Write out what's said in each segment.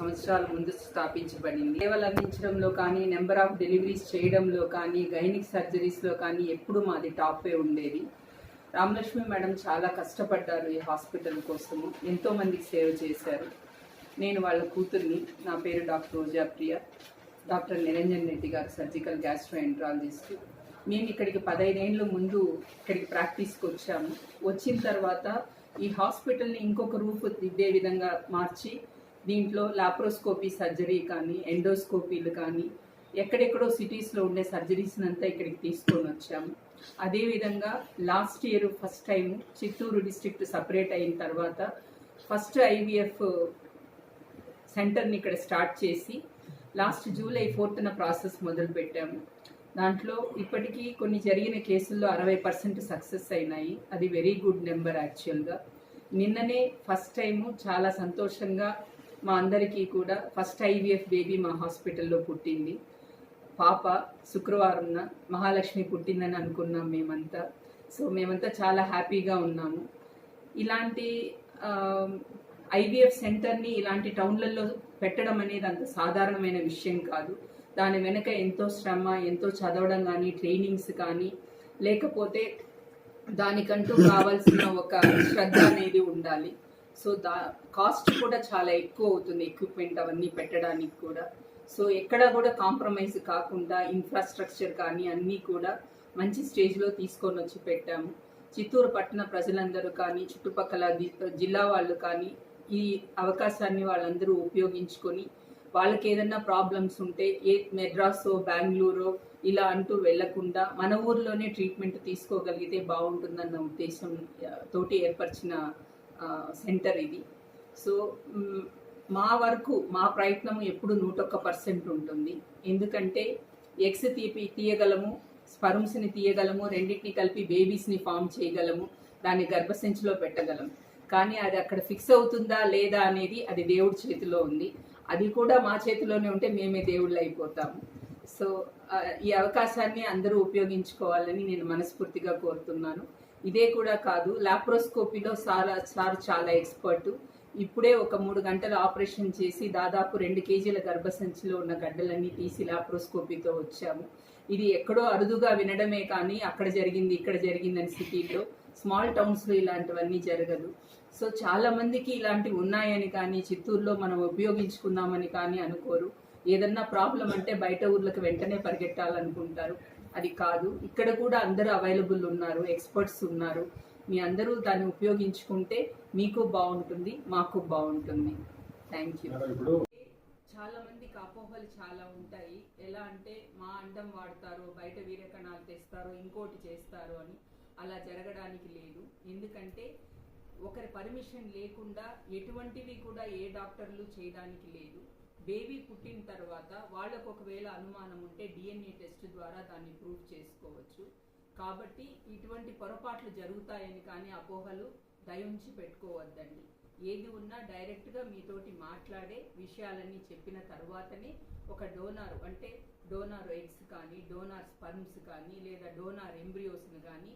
సంవత్సరాల ముందు స్థాపించబడింది. సేవలు అందించడంలో కానీ నెంబర్ ఆఫ్ డెలివరీస్ చేయడంలో కానీ గైనిక్ సర్జరీస్లో కానీ ఎప్పుడు మాది టాపే ఉండేది. రామలక్ష్మి మేడం చాలా కష్టపడ్డారు ఈ హాస్పిటల్ కోసము. ఎంతోమందికి సేవ చేశారు. నేను వాళ్ళ కూతుర్ని నా పేరు doctor Roja Priya doctor Niranjan Reddy garu surgical gastroenterologist. మేము ఇక్కడికి పదహైదేళ్ళ ముందు ఇక్కడికి ప్రాక్టీస్కి వచ్చాము. వచ్చిన తర్వాత ఈ హాస్పిటల్ని ఇంకొక రూపు దిద్దే విధంగా మార్చి దీంట్లో లాప్రోస్కోపీ సర్జరీ కానీ ఎండోస్కోపీలు కానీ ఎక్కడెక్కడో సిటీస్లో ఉండే సర్జరీస్ని అంతా ఇక్కడికి తీసుకొని వచ్చాము అదేవిధంగా last year first time Chittoor district separate అయిన తర్వాత ఫస్ట్ ఐవీఎఫ్ సెంటర్ని ఇక్కడ స్టార్ట్ చేసి లాస్ట్ జూలై ఫోర్త్న ప్రాసెస్ మొదలుపెట్టాము దాంట్లో ఇప్పటికీ కొన్ని జరిగిన కేసుల్లో అరవై పర్సెంట్ సక్సెస్ అయినాయి. అది వెరీ గుడ్ నెంబర్ యాక్చువల్గా నిన్ననే ఫస్ట్ టైము చాలా సంతోషంగా మా అందరికీ కూడా ఫస్ట్ ఐవీఎఫ్ బేబీ మా హాస్పిటల్లో పుట్టింది. పాప శుక్రవారంన మహాలక్ష్మి పుట్టిందని అనుకున్నాం మేమంతా. సో మేమంతా చాలా హ్యాపీగా ఉన్నాము. ఇలాంటి ఐవీఎఫ్ సెంటర్ని ఇలాంటి టౌన్లలో పెట్టడం అనేది అంత సాధారణమైన విషయం కాదు. దాని వెనుక ఎంతో శ్రమ ఎంతో చదవడం కానీ ట్రైనింగ్స్ కానీ లేకపోతే దానికంటూ కావాల్సిన ఒక శ్రద్ధ అనేది ఉండాలి. సో దా కాస్ట్ కూడా చాలా ఎక్కువ అవుతుంది ఎక్విప్మెంట్ అవన్నీ పెట్టడానికి కూడా. సో ఎక్కడ కూడా కాంప్రమైజ్ కాకుండా ఇన్ఫ్రాస్ట్రక్చర్ కానీ అన్నీ కూడా మంచి స్టేజ్లో తీసుకొని వచ్చి పెట్టాము. చిత్తూరు పట్టణ ప్రజలందరూ కానీ చుట్టుపక్కల జిల్లా వాళ్ళు కానీ ఈ అవకాశాన్ని వాళ్ళందరూ ఉపయోగించుకొని వాళ్ళకి ఏదైనా ప్రాబ్లమ్స్ ఉంటే ఏ మెడ్రాసో బెంగళూరు ఇలా అంటూ వెళ్ళకుండా మన ఊర్లోనే ట్రీట్మెంట్ తీసుకోగలిగితే బాగుంటుందన్న ఉద్దేశం తోటి ఏర్పరిచిన సెంటర్ ఇది. సో మా వరకు మా ప్రయత్నం ఎప్పుడు నూటొక్క పర్సెంట్ ఉంటుంది. ఎందుకంటే ఎగ్స్ తీపి తీయగలము స్పర్మ్స్ని తీయగలము రెండింటిని కలిపి బేబీస్ని ఫామ్ చేయగలము దాన్ని గర్భసంచిలో పెట్టగలము. కానీ అది అక్కడ ఫిక్స్ అవుతుందా లేదా అనేది అది దేవుడి చేతిలో ఉంది. అది కూడా మా చేతిలోనే ఉంటే మేమే దేవుళ్ళు అయిపోతాము. సో ఈ అవకాశాన్ని అందరూ ఉపయోగించుకోవాలని నేను మనస్ఫూర్తిగా కోరుతున్నాను. ఇదే కూడా కాదు లాప్రోస్కోపీలో సార్ సార్ చాలా ఎక్స్పర్ట్ ఇప్పుడే ఒక మూడు గంటల ఆపరేషన్ చేసి దాదాపు రెండు కేజీల గర్భసంచిలో ఉన్న గడ్డలన్నీ తీసి లాప్రోస్కోపీతో వచ్చాము. ఇది ఎక్కడో అరుదుగా వినడమే కానీ అక్కడ జరిగింది ఇక్కడ జరిగిందని సిటీలో స్మాల్ టౌన్స్లో ఇలాంటివన్నీ జరగదు. సో చాలా మందికి ఇలాంటివి ఉన్నాయని కానీ చిత్తూరులో మనం ఉపయోగించుకున్నామని కానీ అనుకోరు. ఏదన్నా ప్రాబ్లం అంటే బయట ఊర్లకు వెంటనే పరిగెట్టాలనుకుంటారు. అది కాదు. ఇక్కడ కూడా అందరూ అవైలబుల్ ఉన్నారు ఎక్స్పర్ట్స్ ఉన్నారు. మీ అందరూ దాన్ని ఉపయోగించుకుంటే మీకు బాగుంటుంది మాకు బాగుంటుంది. థ్యాంక్ యూ చాలా మందికి అపోహలు చాలా ఉంటాయి. ఎలా అంటే మా అండం వాడతారు బయట వీరకణాలు తెస్తారు ఇంకోటి చేస్తారు అని అలా జరగడానికి లేదు. ఎందుకంటే ఒకరి పర్మిషన్ లేకుండా ఎటువంటివి కూడా ఏ డాక్టర్లు చేయడానికి లేదు. బేబీ పుట్టిన తర్వాత వాళ్ళకు ఒకవేళ అనుమానం ఉంటే డిఎన్ఏ టెస్ట్ ద్వారా దాన్ని ప్రూవ్ చేసుకోవచ్చు. కాబట్టి ఇటువంటి పొరపాట్లు జరుగుతాయని కానీ అపోహలు దయుంచి పెట్టుకోవద్దండి. ఏది ఉన్నా డైరెక్ట్గా మీతోటి మాట్లాడే విషయాలన్నీ చెప్పిన తర్వాతనే ఒక డోనార్ అంటే డోనార్ ఎగ్స్ కానీ డోనార్ స్పర్మ్స్ కానీ లేదా డోనార్ ఎంబ్రియోస్ని కానీ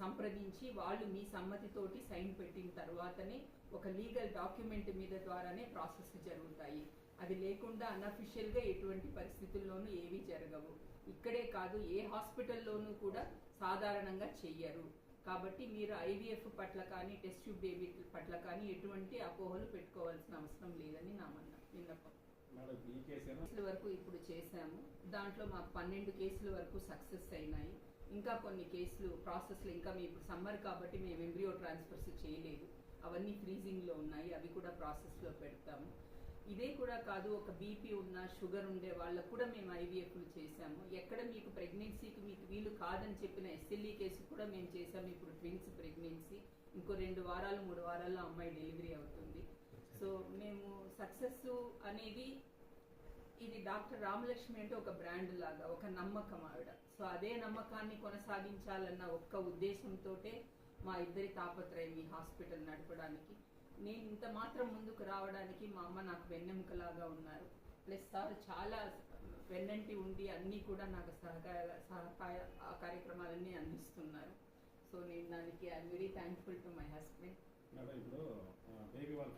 సంప్రదించి వాళ్ళు మీ సమ్మతితోటి సైన్ పెట్టిన తర్వాతనే ఒక లీగల్ డాక్యుమెంట్ మీద ద్వారానే ప్రాసెస్ జరుగుతాయి. అది లేకుండా అన్అఫిషియల్గా ఎటువంటి పరిస్థితుల్లోనూ ఏవీ జరగవు. ఇక్కడే కాదు ఏ హాస్పిటల్లోనూ కూడా సాధారణంగా చెయ్యరు. కాబట్టి మీరు ఐవీఎఫ్ పట్ల కానీ టెస్ట్ ట్యూబ్ బేబీ పట్ల కానీ ఎటువంటి అపోహలు పెట్టుకోవాల్సిన అవసరం లేదని నా మన్న విన్నపం. కేసుల వరకు ఇప్పుడు చేశాము. దాంట్లో మాకు పన్నెండు కేసుల వరకు సక్సెస్ అయినాయి. ఇంకా కొన్ని కేసులు ప్రాసెస్లో ఇంకా మీ ఇప్పుడు సమ్మర్ కాబట్టి మేము ఎంబ్రియో ట్రాన్స్ఫర్స్ చేయలేదు. అవన్నీ ఫ్రీజింగ్లో ఉన్నాయి. అవి కూడా ప్రాసెస్లో పెడతాము. ఇదే కూడా కాదు ఒక బీపీ ఉన్న షుగర్ ఉండే వాళ్ళకు కూడా మేము ఐవీఎఫ్లు చేశాము. ఎక్కడ మీకు ప్రెగ్నెన్సీకి మీకు వీలు కాదని చెప్పిన ఎస్ఎల్ఈ కేసు కూడా మేము చేసాము ఇప్పుడు ట్విన్స్ ప్రెగ్నెన్సీ. ఇంకో రెండు వారాలు మూడు వారాల్లో అమ్మాయి డెలివరీ అవుతుంది. సో మేము సక్సెస్ అనేది ఇది డాక్టర్ రామలక్ష్మి అంటే ఒక బ్రాండ్ లాగా ఒక నమ్మకం ఆవిడ. సో అదే నమ్మకాన్ని కొనసాగించాలన్న ఒక్క ఉద్దేశంతో మా ఇద్దరి తాపత్రయం ఈ హాస్పిటల్ నడపడానికి. నేను ఇంత మాత్రం ముందుకు రావడానికి మా అమ్మ నాకు వెన్నెముకలాగా ఉన్నారు. ప్లస్ సార్ చాలా వెన్నంటి ఉండి అన్నీ కూడా నాకు సహకార సహకార కార్యక్రమాలన్నీ అందిస్తున్నారు. సో నేను దానికి I very thankful to my husband ఇప్పుడు బేబీ వాళ్ళ